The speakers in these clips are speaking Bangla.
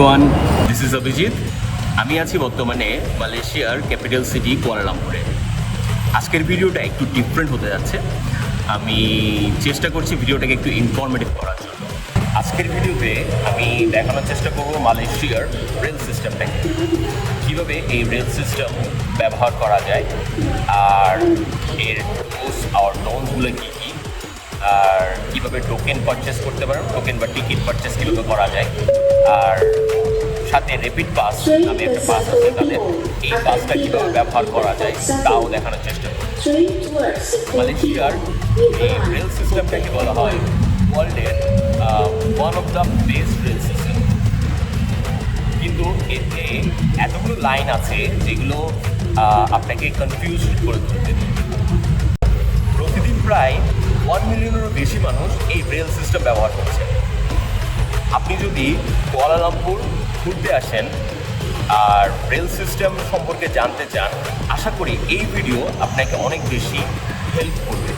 এভরিওয়ান দিস ইজ অভিজিৎ আমি আছি বর্তমানে মালয়েশিয়ার ক্যাপিটাল সিটি কুয়ালালামপুরে। আজকের ভিডিওটা একটু ডিফারেন্ট হতে যাচ্ছে। আমি চেষ্টা করছি ভিডিওটাকে একটু ইনফরমেটিভ করার জন্য। আজকের ভিডিওতে আমি দেখানোর চেষ্টা করব মালয়েশিয়ার রেল সিস্টেমটাকে কীভাবে এই রেল সিস্টেম ব্যবহার করা যায়, আর এর ডোজ আর লোনসগুলো কী কী, আর কীভাবে টোকেন পারচেস করতে পারো টোকেন বা টিকিট পারচেস কীভাবে করা যায়। আর সাথে রেপিড পাস নামে একটা পাস আছে তাদের এই পাসটা কীভাবে ব্যবহার করা যায় তাও দেখানোর চেষ্টা করি মালয়েশিয়ার এই রেল সিস্টেমটাকে বলা হয়? ওয়ার্ল্ডের one of the best rail system কিন্তু এতে এতগুলো লাইন আছে যেগুলো আপনাকে কনফিউজ করে তুলতে প্রতিদিন প্রায় ওয়ান মিলিয়নেরও বেশি মানুষ এই রেল সিস্টেম ব্যবহার করছে। আপনি যদি কুয়ালালামপুর ঘুরতে আসেন আর রেল সিস্টেম সম্পর্কে জানতে চান, আশা করি এই ভিডিও আপনাকে অনেক বেশি হেল্প করবে।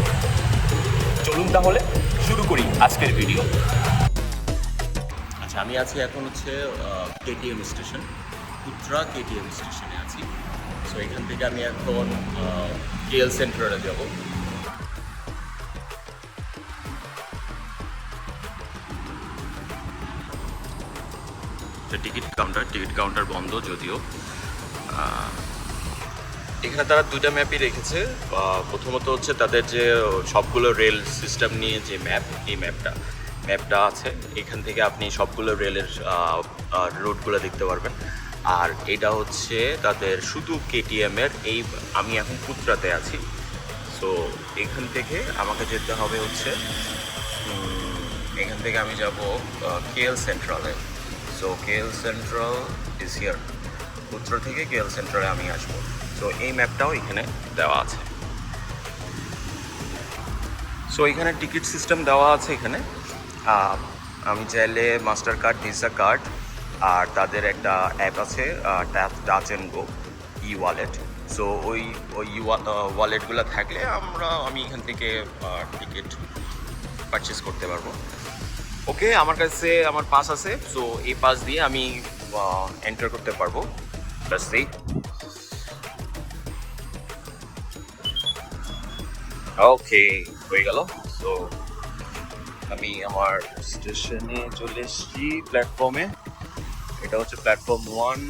চলুন তাহলে শুরু করি আজকের ভিডিও। আচ্ছা আমি আছি এখন হচ্ছে কেটিএম স্টেশন, উত্তরা কেটিএম স্টেশনে আছি। সো এখান থেকে আমি এখন কেএল সেন্টারে যাব। টিকিট কাউন্টার টিকিট কাউন্টার বন্ধ যদিও। এখানে তারা দুইটা ম্যাপই রেখেছে। প্রথমত হচ্ছে তাদের যে সবগুলো রেল সিস্টেম নিয়ে যে ম্যাপ, এই ম্যাপটা ম্যাপটা আছে। এখান থেকে আপনি সবগুলো রেলের রুটগুলো দেখতে পারবেন। আর এটা হচ্ছে তাদের শুধু কেটিএম এর, এই আমি এখন পুত্রাতে আছি। সো এখান থেকে আমাকে যেতে হবে হচ্ছে এখান থেকে আমি যাব KL সেন্ট্রালে so KL central is here উত্তর থেকে কেএল সেন্ট্রালে আমি আসব। সো এই ম্যাপটাও এখানে দেওয়া আছে। সো এখানে টিকিট সিস্টেম দেওয়া আছে এখানে। আমি চাইলে মাস্টার কার্ড ভিসা কার্ড আর তাদের একটা অ্যাপ আছে touch and go e wallet so ওই ওই ওয়ালেটগুলো থাকলে আমরা, আমি এখান থেকে টিকিট পারচেস করতে পারব। ওকে, আমার কাছে আমার পাস আছে সো এই পাস দিয়ে আমি এন্টার করতে পারব। ব্যাস এই ওকে হয়ে গেল। সো আমি আমার স্টেশনে চলে এসেছি প্ল্যাটফর্মে এটা হচ্ছে প্ল্যাটফর্ম ওয়ান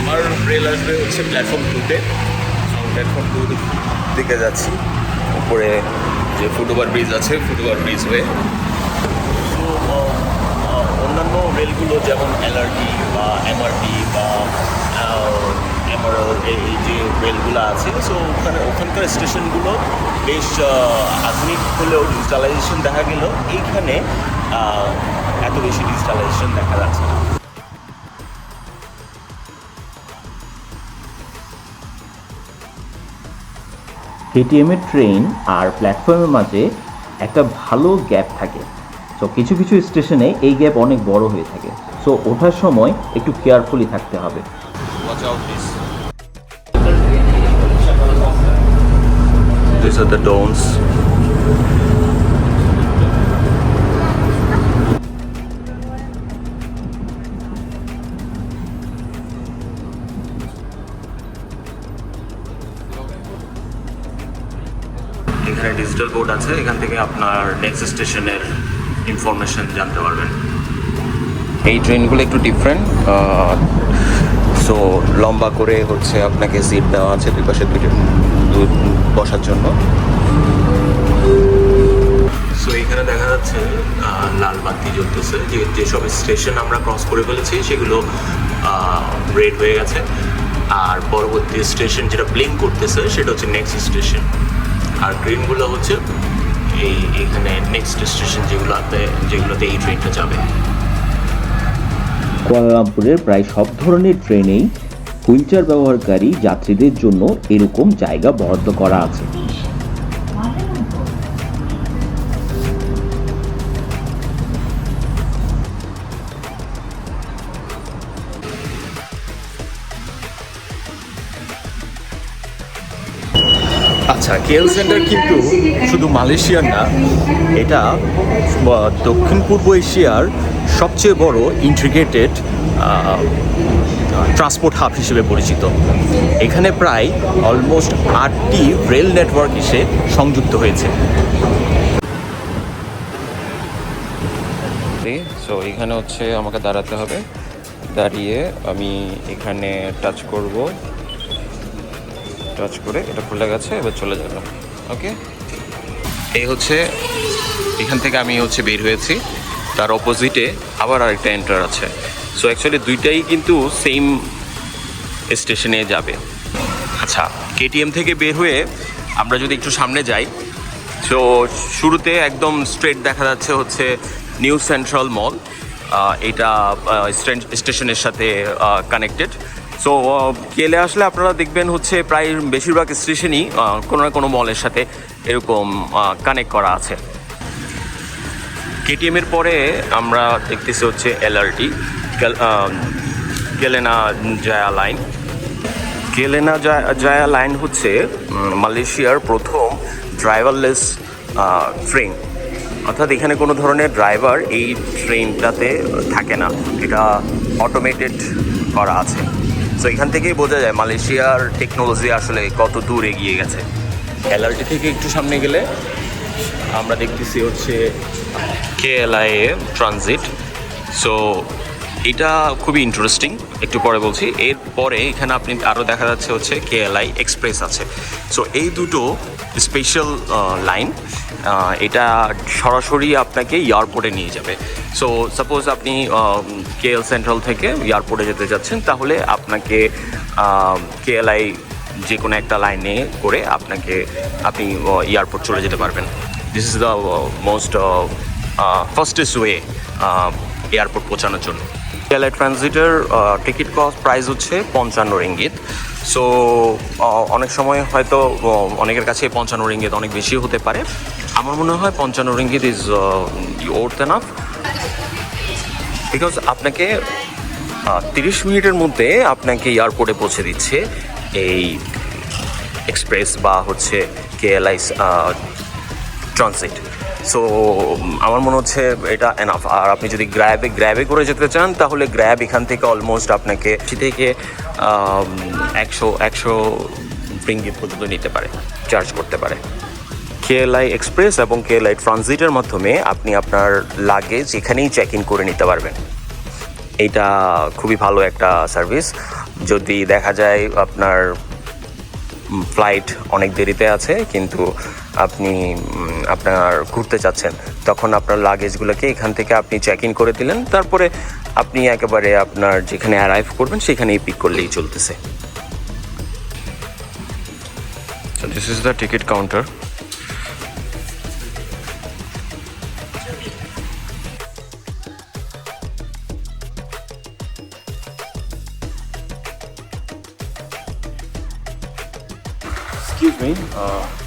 আমার রেল আসবে হচ্ছে প্ল্যাটফর্ম টুতে প্ল্যাটফর্ম টু দিকে যাচ্ছি। উপরে যে ফুটওভার ব্রিজ আছে, ফুটওভার ব্রিজ হয়ে। অন্যান্য রেলগুলো যেমন এলআরটি বা এমআরটি বা এই যে রেলগুলো আছে সো ওখানে, ওখানকার স্টেশনগুলো বেশ আধুনিক হলেও ডিজিটালাইজেশন দেখা গেল। এইখানে এত বেশি ডিজিটালাইজেশন দেখা যাচ্ছে না। কেটিএমের ট্রেন আর প্ল্যাটফর্মের মাঝে একটা ভালো গ্যাপ থাকে সো কিছু কিছু স্টেশনে এই গ্যাপ অনেক বড় হয়ে থাকে সো ওঠার সময় একটু কেয়ারফুলি থাকতে হবে. These are the dawns. এখানে ডিজিটাল বোর্ড আছে এখান থেকে আপনার নেক্সট স্টেশনের ইনফরমেশন জানতে পারবেন। এই ট্রেনগুলো একটু ডিফারেন্ট সো লম্বা করে হচ্ছে আপনাকে সিট দেওয়া আছে দুই পাশে বসার জন্য। সো এখানে দেখা যাচ্ছে লাল বাতি জ্বলতেছে। যে যেসব স্টেশন আমরা ক্রস করে ফেলেছি সেগুলো রেড হয়ে গেছে। আর পরবর্তী স্টেশন যেটা ব্লিঙ্ক করতেছে সেটা হচ্ছে নেক্সট স্টেশন আর ট্রেনগুলো হচ্ছে এই এখানে নেক্সট স্টেশন যেগুলোতে যেগুলোতে এই ট্রেনটা যাবে। কুয়ালালামপুরের প্রায় সব ধরনের ট্রেনেই হুইলচেয়ার ব্যবহারকারী যাত্রীদের জন্য এরকম জায়গা বরাদ্দ করা আছে। আচ্ছা কেএল সেন্টার কিন্তু শুধু মালয়েশিয়ার না, এটা দক্ষিণ পূর্ব এশিয়ার সবচেয়ে বড় ইন্টিগ্রেটেড ট্রান্সপোর্ট হাব হিসেবে পরিচিত। এখানে প্রায় অলমোস্ট আটটি রেল নেটওয়ার্ক এসে সংযুক্ত হয়েছে। সো এখানে হচ্ছে আমাকে দাঁড়াতে হবে। দাঁড়িয়ে আমি এখানে টাচ করব। টাচ করে এটা খুলে গেছে, এবার চলে যাবে। ওকে এই হচ্ছে, এখান থেকে আমি হচ্ছে বের হয়েছি। তার অপোজিটে আবার আরেকটা এন্টার আছে। সো অ্যাকচুয়ালি দুইটাই কিন্তু সেম স্টেশনে যাবে। আচ্ছা কেটিএম থেকে বের হয়ে আমরা যদি একটু সামনে যাই তো শুরুতে একদম স্ট্রেট দেখা যাচ্ছে হচ্ছে নিউ সেন্ট্রাল মল এটা স্টেশনের সাথে কানেক্টেড সো গেলে আসলে আপনারা দেখবেন হচ্ছে প্রায় বেশিরভাগ স্টেশনই কোনো না কোনো মলের সাথে এরকম কানেক্ট করা আছে। কেটিএম এর পরে আমরা দেখতেছি হচ্ছে LRT Kelana Jaya line Kelana Jaya line হচ্ছে মালয়েশিয়ার প্রথম ড্রাইভারলেস ট্রেন অর্থাৎ এখানে কোনো ধরনের ড্রাইভার এই ট্রেনটাতে থাকে না। এটা অটোমেটেড করা আছে। তো এখান থেকেই বোঝা যায় মালয়েশিয়ার টেকনোলজি আসলে কত দূর এগিয়ে গেছে। এলআরটি থেকে একটু সামনে গেলে আমরা দেখতেছি হচ্ছে কেএলআই ট্রানজিট সো এটা খুবই ইন্টারেস্টিং একটু পরে বলছি এরপরে এখানে আপনি আরও দেখা যাচ্ছে হচ্ছে কেএলআই এক্সপ্রেস আছে। সো এই দুটো স্পেশাল লাইন এটা সরাসরি আপনাকে এয়ারপোর্টে নিয়ে যাবে। সো সাপোজ আপনি কেএল সেন্ট্রাল থেকে এয়ারপোর্টে যেতে যাচ্ছেন, তাহলে আপনাকে কেএলআই যে কোনো একটা লাইনে করে আপনাকে, আপনি এয়ারপোর্ট চলে যেতে পারবেন। This is the most fastest way airport পৌঁছানোর জন্য। কেরালা ট্রানজিটের টিকিট কস্ট প্রাইস হচ্ছে পঞ্চান্ন রিঙ্গিত সো অনেক সময় হয়তো অনেকের কাছে পঞ্চান্ন রিঙ্গিত অনেক বেশি হতে পারে। আমার মনে হয় পঞ্চান্ন ringgit is worth enough because আপনাকে তিরিশ মিনিটের মধ্যে আপনাকে এয়ারপোর্টে পৌঁছে দিচ্ছে এই এক্সপ্রেস বা হচ্ছে কেএলআই ট্রানজিট সো আমার মনে হচ্ছে এটা এনাফ আর আপনি যদি গ্র্যাবে গ্র্যাবে করে যেতে চান, তাহলে গ্র্যাব এখান থেকে অলমোস্ট আপনাকে থেকে একশো একশো রিঙ্গিত পর্যন্ত নিতে পারে চার্জ করতে পারে। কেএলআই এক্সপ্রেস এবং কেএলআই ট্রানজিটের মাধ্যমে আপনি আপনার লাগেজ এখানেই চেক ইন করে নিতে পারবেন। এটা খুবই ভালো একটা সার্ভিস যদি দেখা যায় আপনার ফ্লাইট অনেক দেরিতে আছে, কিন্তু আপনি আপনার ঘুরতে চাচ্ছেন তখন আপনার লাগেজগুলোকে এখান থেকে আপনি চেক ইন করে দিলেন তারপরে আপনি একেবারে আপনার যেখানে অ্যারাইভ করবেন সেখানেই পিক করলেই চলতেছে So is the ticket counter. Excuse me. Uh,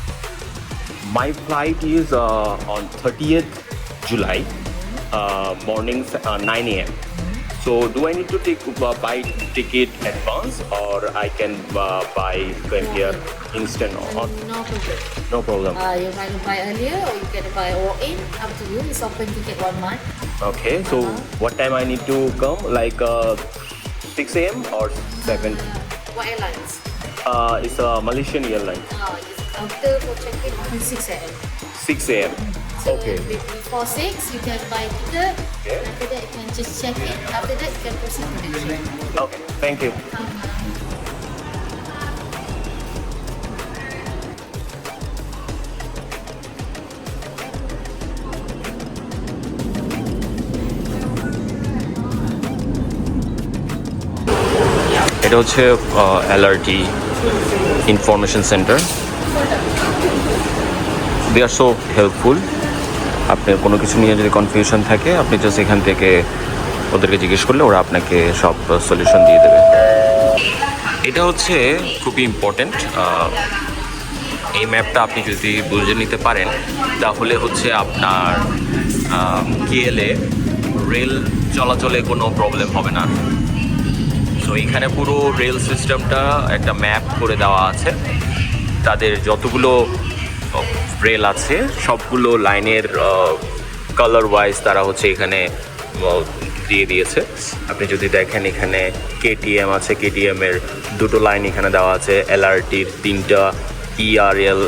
my flight is uh, on 30th July, uh, morning uh, 9 a.m. So do I need to take uh, buy ticket advance or I can uh, buy from here instant or No problem. no problem? Uh, you can buy earlier or you can buy walk-in. Up to you. It's open ticket one month. Okay, so what time I need to come? Like uh, 6 a.m. or 7? What airlines? Uh, it's a Malaysian airline. Uh, it's counter for check-in on 6 a.m. 6 a.m. So Okay. be- before 6, you can buy ticket. Yeah. After that, you can just check in. After that, you can proceed to the check. Okay, thank you. এটা হচ্ছে LRT information centre they are so helpful আপনার কোনো কিছু নিয়ে যদি কনফিউশন থাকে, আপনি জাস্ট এখান থেকে ওদেরকে জিজ্ঞেস করলে ওরা আপনাকে সব সলিউশন দিয়ে দেবে। এটা হচ্ছে খুবই ইম্পর্ট্যান্ট এই ম্যাপটা আপনি যদি বুঝে নিতে পারেন, তাহলে হচ্ছে আপনার কেএলএ রেল চলাচলে কোনো প্রবলেম হবে না। সো এখানে পুরো রেল সিস্টেমটা একটা ম্যাপ করে দেওয়া আছে। তাদের যতগুলো রেল আছে, সবগুলো লাইনের কালার ওয়াইজ তারা হচ্ছে এখানে দিয়ে দিয়েছে। আপনি যদি দেখেন এখানে কেটিএম আছে কেটিএমের দুটো লাইন এখানে দেওয়া আছে এলআরটির তিনটা E ইআরএল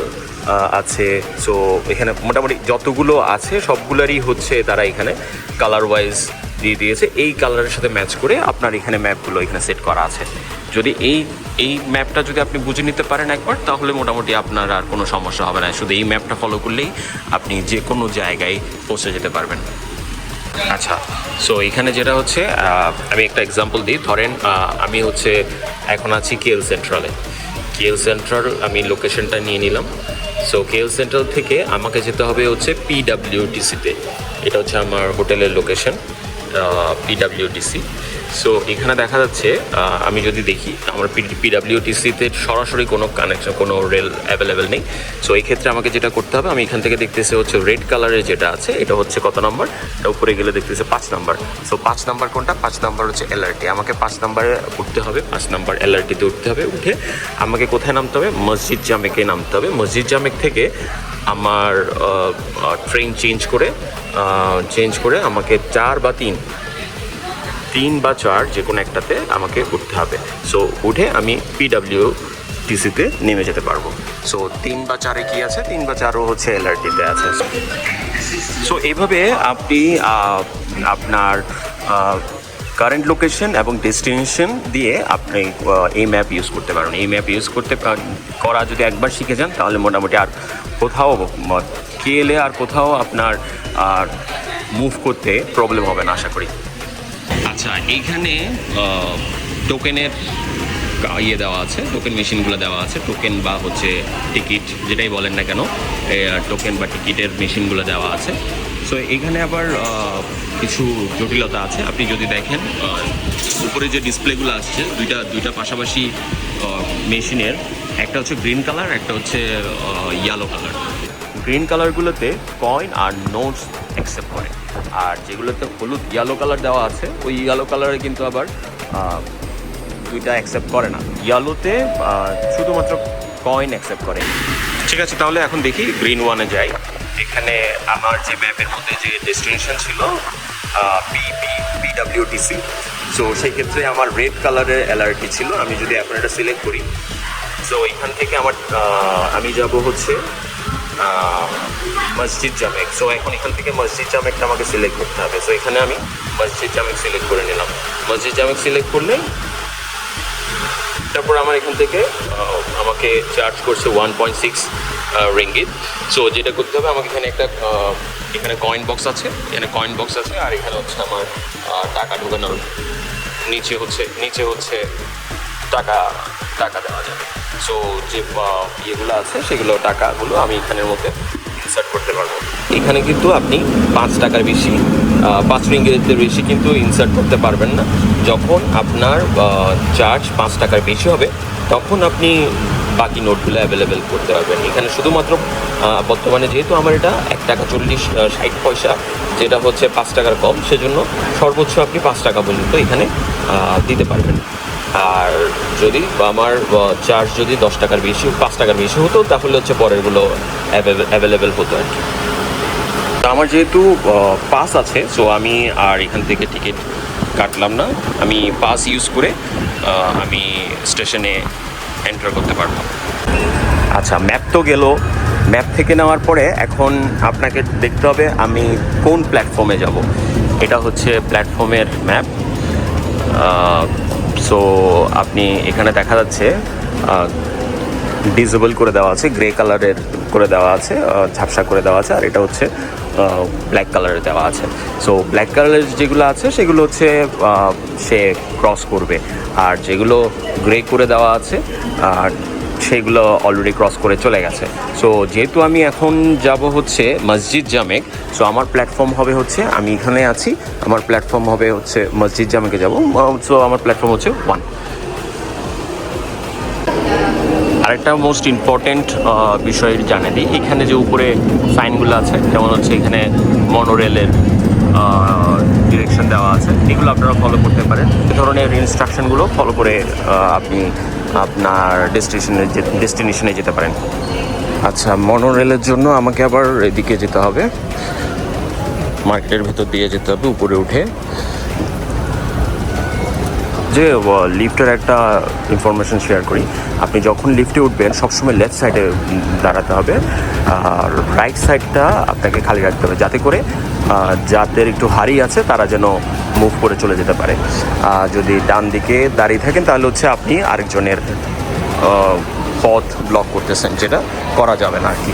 আছে। সো এখানে মোটামুটি যতগুলো আছে, সবগুলোরই হচ্ছে তারা এখানে কালার ওয়াইজ দিয়ে দিয়েছে। এই কালারের সাথে ম্যাচ করে আপনার এখানে ম্যাপগুলো এখানে সেট করা আছে। যদি এই এই ম্যাপটা যদি আপনি বুঝে নিতে পারেন একবার, তাহলে মোটামুটি আপনার আর কোনো সমস্যা হবে না। শুধু এই ম্যাপটা ফলো করলেই আপনি যে কোনো জায়গায় পৌঁছে যেতে পারবেন। আচ্ছা সো এখানে যেটা হচ্ছে আমি একটা এক্সাম্পল দিই। ধরেন আমি হচ্ছে এখন আছি কেএল সেন্ট্রালে কেএল সেন্ট্রাল আমি লোকেশনটা নিয়ে নিলাম। সো কেএল সেন্ট্রাল থেকে আমাকে যেতে হবে হচ্ছে পিডাব্লিউটিসিতে এটা হচ্ছে আমার হোটেলের লোকেশন পিডাব্লিউটিসি সো এখানে দেখা যাচ্ছে আমি যদি দেখি, আমার পিডাব্লিউটিসিতে সরাসরি কোনো কানেকশন কোনো রেল অ্যাভেলেবেল নেই। সো এই ক্ষেত্রে আমাকে যেটা করতে হবে, আমি এখান থেকে দেখতেছি হচ্ছে রেড কালারের যেটা আছে, এটা হচ্ছে কত নম্বর এটা উপরে গেলে দেখতেছে পাঁচ নাম্বার সো পাঁচ নাম্বার কোনটা? পাঁচ নাম্বার হচ্ছে এলআরটি আমাকে পাঁচ নাম্বারে উঠতে হবে, পাঁচ নাম্বার এলআরটিতে উঠতে হবে, উঠে আমাকে কোথায় নামতে হবে? মসজিদ জামেকে নামতে হবে? মসজিদ জামেক থেকে আমার ট্রেন চেঞ্জ করে চেঞ্জ করে আমাকে চার বা তিন তিন বা চার যে কোনো একটাতে আমাকে উঠতে হবে। সো উঠে আমি পিডাব্লিউ টিসিতে নেমে যেতে পারব। সো তিন বা চারে কি আছে? তিন বা চারও হচ্ছে এলআরটিতে আছে। সো এইভাবে আপনি আপনার কারেন্ট লোকেশন এবং ডেস্টিনেশন দিয়ে আপনি এই ম্যাপ ইউজ করতে পারেন। এই ম্যাপ ইউজ করতে করা যদি একবার শিখে যান, তাহলে মোটামুটি আর কোথাও কে এলে আর কোথাও আপনার, আর মুভ করতে প্রবলেম হবে না, আশা করি। আচ্ছা এইখানে টোকেনের ইয়ে দেওয়া আছে টোকেন মেশিনগুলো দেওয়া আছে টোকেন বা হচ্ছে টিকিট যেটাই বলেন না কেন টোকেন বা টিকিটের মেশিনগুলো দেওয়া আছে। সো এখানে আবার কিছু জটিলতা আছে। আপনি যদি দেখেন উপরে যে ডিসপ্লেগুলো আসছে, দুইটা দুইটা পাশাপাশি মেশিনের একটা হচ্ছে গ্রিন কালার একটা হচ্ছে ইয়েলো কালার গ্রিন কালারগুলোতে কয়েন আর নোটস অ্যাকসেপ্ট করে। আর যেগুলোতে হলুদ ইয়েলো কালার দেওয়া আছে, ওই ইয়েলো কালারে কিন্তু আবার দুইটা অ্যাকসেপ্ট করে না। ইয়েলোতে শুধুমাত্র কয়েন অ্যাকসেপ্ট করে। ঠিক আছে, তাহলে এখন দেখি গ্রিন ওয়ানে যাই। এখানে আমার যে ম্যাপের মধ্যে যে ডেস্টিনেশন ছিল পিডাব্লিউটিসি সো সেই ক্ষেত্রে আমার রেড কালারের অ্যালার্টি ছিল। আমি যদি এখন এটা সিলেক্ট করি সো এখান থেকে আমার আমি যাব হচ্ছে মসজিদ জামেক সো এখন এখান থেকে মসজিদ জামেকটা আমাকে সিলেক্ট করতে হবে। সো এখানে আমি মসজিদ জামেক সিলেক্ট করে নিলাম। মসজিদ জামেক সিলেক্ট করলে তারপর আমার এখান থেকে আমাকে চার্জ করছে one point six ringgit so যেটা করতে হবে, আমাকে এখানে একটা এখানে কয়েন বক্স আছে। এখানে কয়েন বক্স আছে, আর এখানে হচ্ছে আমার টাকা ঢোকানোর নিচে হচ্ছে নিচে হচ্ছে টাকা টাকা দেওয়া যাবে। সো যে ইয়েগুলো আছে, সেগুলো, টাকাগুলো আমি এখানের মধ্যে ইনসার্ট করতে পারব। এখানে কিন্তু আপনি পাঁচ টাকার বেশি পাঁচ রিঙ্গিতের বেশি কিন্তু ইনসার্ট করতে পারবেন না। যখন আপনার চার্জ পাঁচ টাকার বেশি হবে, তখন আপনি বাকি নোটগুলো অ্যাভেলেবেল করতে পারবেন। এখানে শুধুমাত্র বর্তমানে যেহেতু আমার এটা এক টাকা চল্লিশ ষাট পয়সা, যেটা হচ্ছে পাঁচ টাকার কম, সেজন্য সর্বোচ্চ আপনি পাঁচ টাকা পর্যন্ত এখানে দিতে পারবেন। আর যদি আমার চার্জ যদি দশ টাকার বেশি পাঁচ টাকার বেশি হতো তাহলে হচ্ছে পরেরগুলো অ্যাভেলেবেল হতো আর কি। তা আমার যেহেতু পাস আছে সো আমি আর এখান থেকে টিকিট কাটলাম না। আমি পাস ইউজ করে আমি স্টেশনে এন্টার করতে পারব। আচ্ছা ম্যাপ তো গেল। ম্যাপ থেকে নেওয়ার পরে এখন আপনাকে দেখতে হবে আমি কোন প্ল্যাটফর্মে যাব। এটা হচ্ছে প্ল্যাটফর্মের ম্যাপ সো আপনি এখানে দেখা যাচ্ছে ডিজেবল করে দেওয়া আছে, গ্রে কালারের করে দেওয়া আছে ঝাপসা করে দেওয়া আছে, আর এটা হচ্ছে ব্ল্যাক কালারের দেওয়া আছে। সো ব্ল্যাক কালারের যেগুলো আছে, সেগুলো হচ্ছে সে ক্রস করবে। আর যেগুলো গ্রে করে দেওয়া আছে, আর সেগুলো অলরেডি ক্রস করে চলে গেছে। সো যেহেতু আমি এখন যাব হচ্ছে মসজিদ জামেক সো আমার প্ল্যাটফর্ম হবে হচ্ছে, আমি এখানে আছি, আমার প্ল্যাটফর্ম হবে হচ্ছে মসজিদ জামেকে যাব সো আমার প্ল্যাটফর্ম হচ্ছে ওয়ান আরেকটা মোস্ট ইম্পর্টেন্ট বিষয় জানে দিই, এখানে যে উপরে সাইনগুলো আছে, যেমন হচ্ছে এখানে মনোরেলের ডিরেকশন দেওয়া আছে, এগুলো আপনারা ফলো করতে পারেন। এ ধরনের ইনস্ট্রাকশনগুলো ফলো করে আপনি আপনার ডেস্টিনেশনে ডেস্টিনেশনে যেতে পারেন। আচ্ছা মনোরেলের জন্য আমাকে আবার এদিকে যেতে হবে। মার্কেটের ভেতর দিয়ে যেতে হবে, উপরে উঠে। যে লিফটের একটা ইনফরমেশন শেয়ার করি। আপনি যখন লিফটে উঠবেন, সবসময় লেফট সাইডে দাঁড়াতে হবে। আর রাইট সাইডটা আপনাকে খালি রাখতে হবে, যাতে করে যাদের একটু হারি আছে, তারা যেন মুভ করে চলে যেতে পারে। যদি ডান দিকে দাঁড়িয়ে থাকেন, তাহলে হচ্ছে আপনি আরেকজনের পথ ব্লক করতেছেন, যেটা করা যাবে না আর কি।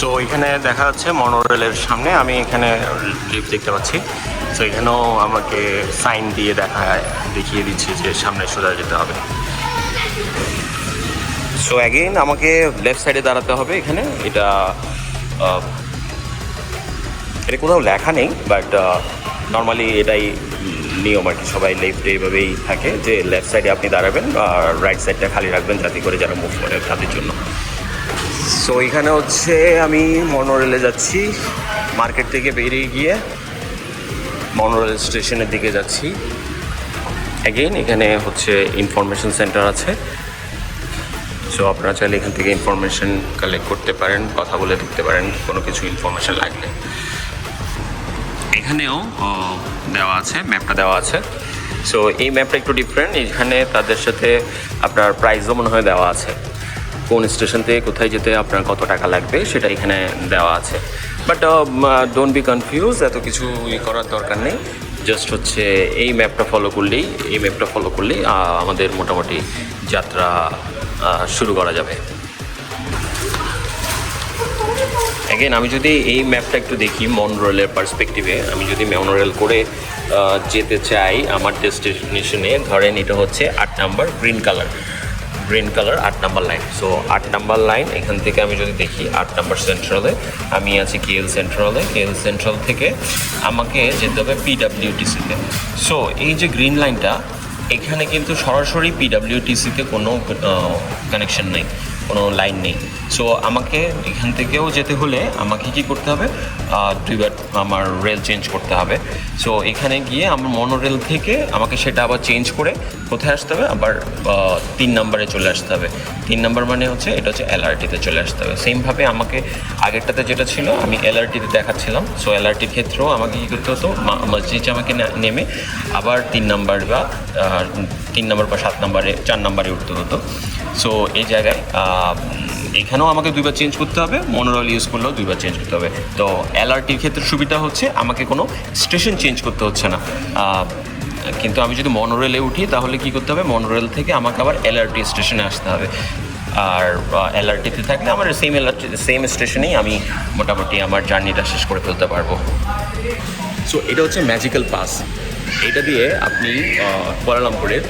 সো এখানে দেখা যাচ্ছে মনোরেলের সামনে আমি এখানে লিফট দেখতে পাচ্ছি। সো এখানেও আমাকে সাইন দিয়ে দেখায় দেখিয়ে দিচ্ছে যে সামনে সোজা যেতে হবে। সো অ্যাগেইন আমাকে লেফট সাইডে দাঁড়াতে হবে এখানে। এটা এটা কোথাও লেখা নেই বাট নর্মালি এটাই নিয়ম আর কি। সবাই লেফটে এইভাবেই থাকে যে লেফট সাইডে আপনি দাঁড়াবেন আর রাইট সাইডটা খালি রাখবেন যাতে করে যারা মুভ করে তাদের জন্য। সো এখানে হচ্ছে আমি মনোরেলে যাচ্ছি। মার্কেট থেকে বেরিয়ে গিয়ে মনোরেল স্টেশনের দিকে যাচ্ছি। অ্যাগেইন এখানে হচ্ছে ইনফরমেশন সেন্টার আছে। সো আপনারা চাইলে এখান থেকে ইনফরমেশন কালেক্ট করতে পারেন, কথা বলে দেখতে পারেন, কোনো কিছু ইনফরমেশন লাগলে। এখানেও দেওয়া আছে ম্যাপটা দেওয়া আছে। সো এই ম্যাপটা একটু ডিফারেন্ট এখানে তাদের সাথে আপনার প্রাইসও মনে হয় দেওয়া আছে। কোন স্টেশন থেকে কোথায় যেতে আপনার কত টাকা লাগবে সেটা এখানে দেওয়া আছে। বাট ডোন্ট বি কনফিউজ এত কিছু ই করার দরকার নেই। জাস্ট হচ্ছে এই ম্যাপটা ফলো করলেই, এই ম্যাপটা ফলো করলেই আমাদের মোটামুটি যাত্রা শুরু করা যাবে। অ্যাগেন আমি যদি এই ম্যাপটা একটু দেখি মনোরেলের পার্সপেক্টিভে আমি যদি মনোরেল করে যেতে চাই আমার ডেস্টিনেশনে ধরেন এটা হচ্ছে আট number green colour green colour আট নাম্বার লাইন সো আট নাম্বার লাইন এখান থেকে আমি যদি দেখি আট নাম্বার সেন্ট্রালে আমি আছি কেএল সেন্ট্রালে কেএল সেন্ট্রাল থেকে আমাকে যেতে হবে পিডাব্লিউটিসিতে সো এই যে গ্রিন লাইনটা এখানে কিন্তু সরাসরি পিডাব্লিউটিসিতে কোনো কানেকশন নেই। কোনো লাইন নেই। সো আমাকে এখান থেকেও যেতে হলে আমাকে কি করতে হবে? দুইবার আমার রেল চেঞ্জ করতে হবে। সো এখানে গিয়ে আমার মনোরেল থেকে আমাকে সেটা আবার চেঞ্জ করে কোথায় আসতে হবে? আবার তিন নাম্বারে চলে আসতে হবে। তিন নাম্বার মানে হচ্ছে, এটা হচ্ছে এলআরটিতে চলে আসতে হবে। সেমভাবে আমাকে আগেরটাতে যেটা ছিল, আমি এলআরটিতে দেখাচ্ছিলাম। সো এলআরটির ক্ষেত্রেও আমাকে কী করতে হতো? মসজিদ আমাকে নেমে আবার তিন নাম্বার বা তিন নাম্বার বা সাত নাম্বারে, চার নাম্বারে উঠতে হতো। সো এই জায়গায় এখানেও আমাকে দুইবার চেঞ্জ করতে হবে মনোরল ইউজ করলেও দুইবার চেঞ্জ করতে হবে। তো এলআরটির ক্ষেত্রে সুবিধা হচ্ছে, আমাকে কোনো স্টেশন চেঞ্জ করতে হচ্ছে না। কিন্তু আমি যদি মনোরেলে উঠি, তাহলে কি করতে হবে? মনোরেল থেকে আমাকে আবার এলআরটি স্টেশনে আসতে হবে। আর এলআরটিতে থাকলে আমার সেম এলআরটি সেম স্টেশনেই আমি মোটামুটি আমার জার্নিটা শেষ করে ফেলতে পারব। সো এটা হচ্ছে ম্যাজিক্যাল পাস এটা দিয়ে আপনি কুয়ালালামপুরের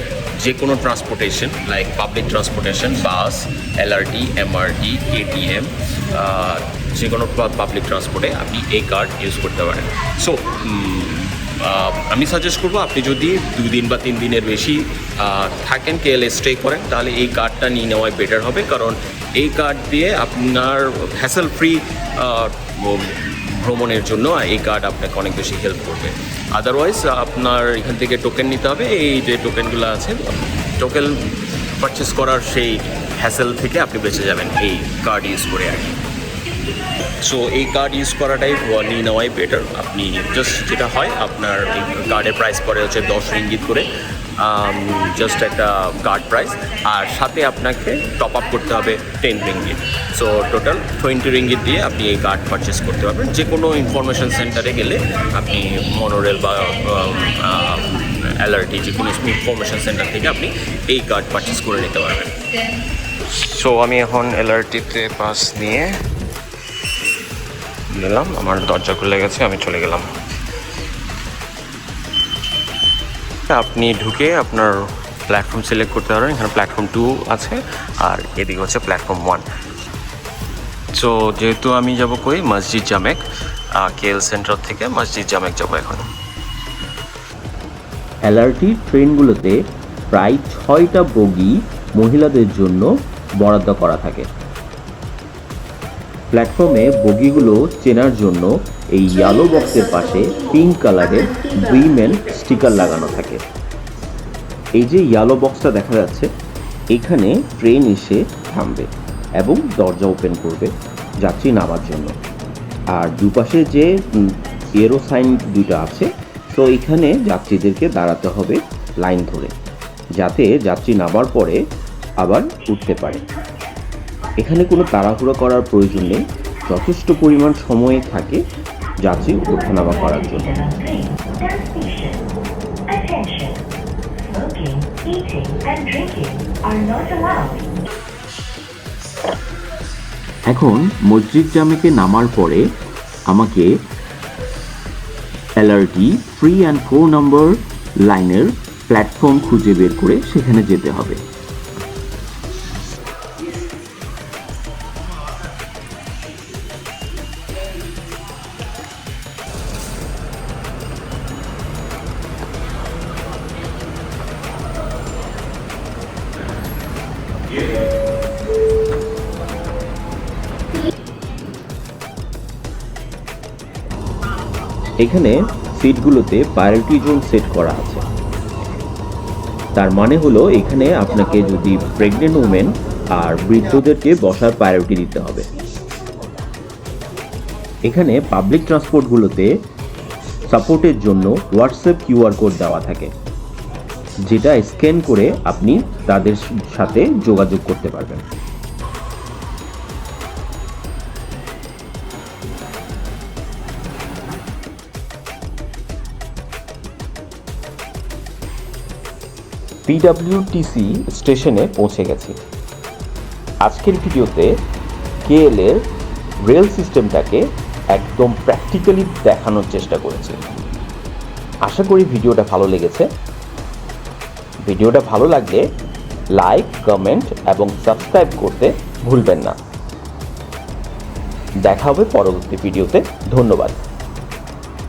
যে কোনো transportation like public transportation bus LRT MRT ATM যে কোনো পাবলিক ট্রান্সপোর্টে আপনি এই কার্ড ইউজ করতে পারেন। সো আমি সাজেস্ট করব আপনি যদি দুই দিন বা তিন দিনের বেশি থাকেন কেএলএ স্টে করেন, তাহলে এই কার্ডটা নিয়ে নেওয়াই বেটার হবে। কারণ এই কার্ড দিয়ে আপনার হ্যাসেল ফ্রি ভ্রমণের জন্য এই কার্ড আপনাকে অনেক বেশি হেল্প করবে। আদারওয়াইজ আপনার এখান থেকে টোকেন নিতে হবে। এই যে টোকেনগুলো আছে টোকেন পারচেস করার সেই হ্যাসেল থেকে আপনি বেঁচে যাবেন এই কার্ড ইউজ করে আর কি। সো এই কার্ড ইউজ করাটাই নিয়ে নেওয়াই বেটার আপনি জাস্ট যেটা হয়, আপনার এই কার্ডের প্রাইস পড়ে হচ্ছে দশ রিঙ্গিত করে। জাস্ট একটা কার্ড প্রাইস আর সাথে আপনাকে টপ আপ করতে হবে ten ringgit so total twenty ringgit দিয়ে আপনি এই কার্ড পারচেস করতে পারবেন। যে কোনো ইনফরমেশন সেন্টারে গেলে আপনি মনোরেল বা অ্যালার্টি যে কোনো ইনফরমেশন সেন্টার থেকে আপনি এই কার্ড পারচেস করে নিতে পারবেন। সো আমি এখন এলআরটিতে পাস নিয়ে নিলাম। আমার দরজা খুলে গেছে, আমি চলে গেলাম। আপনি ঢুকে আপনার প্ল্যাটফর্ম সিলেক্ট করতে পারবেন এখানে প্ল্যাটফর্ম টু আছে আর এদিকে হচ্ছে প্ল্যাটফর্ম ওয়ান সো যেহেতু আমি যাব কই? মসজিদ জামেক কেএল সেন্টার থেকে মসজিদ জামেক যাব এখন। এলআরটি ট্রেনগুলোতে প্রায় ছয়টা বগি মহিলাদের জন্য বরাদ্দ করা থাকে। প্ল্যাটফর্মে বগিগুলো চেনার জন্য এই ইয়ালো বক্সের পাশে পিঙ্ক কালারের উইমেন স্টিকার লাগানো থাকে। এই যে ইয়ালো বক্সটা দেখা যাচ্ছে, এখানে ট্রেন এসে থামবে এবং দরজা ওপেন করবে যাত্রী নামার জন্য। আর দুপাশে যে এরো সাইন দুটো আছে, তো এখানে যাত্রীদেরকে দাঁড়াতে হবে লাইন ধরে, যাতে যাত্রী নামার পরে আবার উঠতে পারে। এখানে কোনো তাড়াহুড়ো করার প্রয়োজন নেই যথেষ্ট পরিমাণ সময় থাকে যাত্রী ওঠানামা করার জন্য. এখন মসজিদ জামেকে নামার পরে আমাকে LRT free and four number লাইনের প্ল্যাটফর্ম খুঁজে বের করে সেখানে যেতে হবে এখানে সিটগুলোতে প্রায়োরিটি জোন সেট করা আছে। তার মানে হলো এখানে আপনাকে যদি প্রেগনেন্ট উমেন আর বৃদ্ধদেরকে বসার প্রায়োরিটি দিতে হবে। এখানে পাবলিক ট্রান্সপোর্টগুলোতে সাপোর্টের জন্য হোয়াটসঅ্যাপ কিউআর কোড দেওয়া থাকে, যেটা স্ক্যান করে আপনি তাদের সাথে যোগাযোগ করতে পারবেন। পিডাব্লিউটিসি স্টেশনে পৌঁছে গেছি। আজকের ভিডিওতে কেএল এর রেল সিস্টেমটাকে একদম প্র্যাকটিক্যালি দেখানোর চেষ্টা করেছি। আশা করি ভিডিওটা ভালো লেগেছে। ভিডিওটা ভালো লাগলে লাইক, কমেন্ট এবং সাবস্ক্রাইব করতে ভুলবেন না। দেখা হবে পরবর্তী ভিডিওতে। ধন্যবাদ।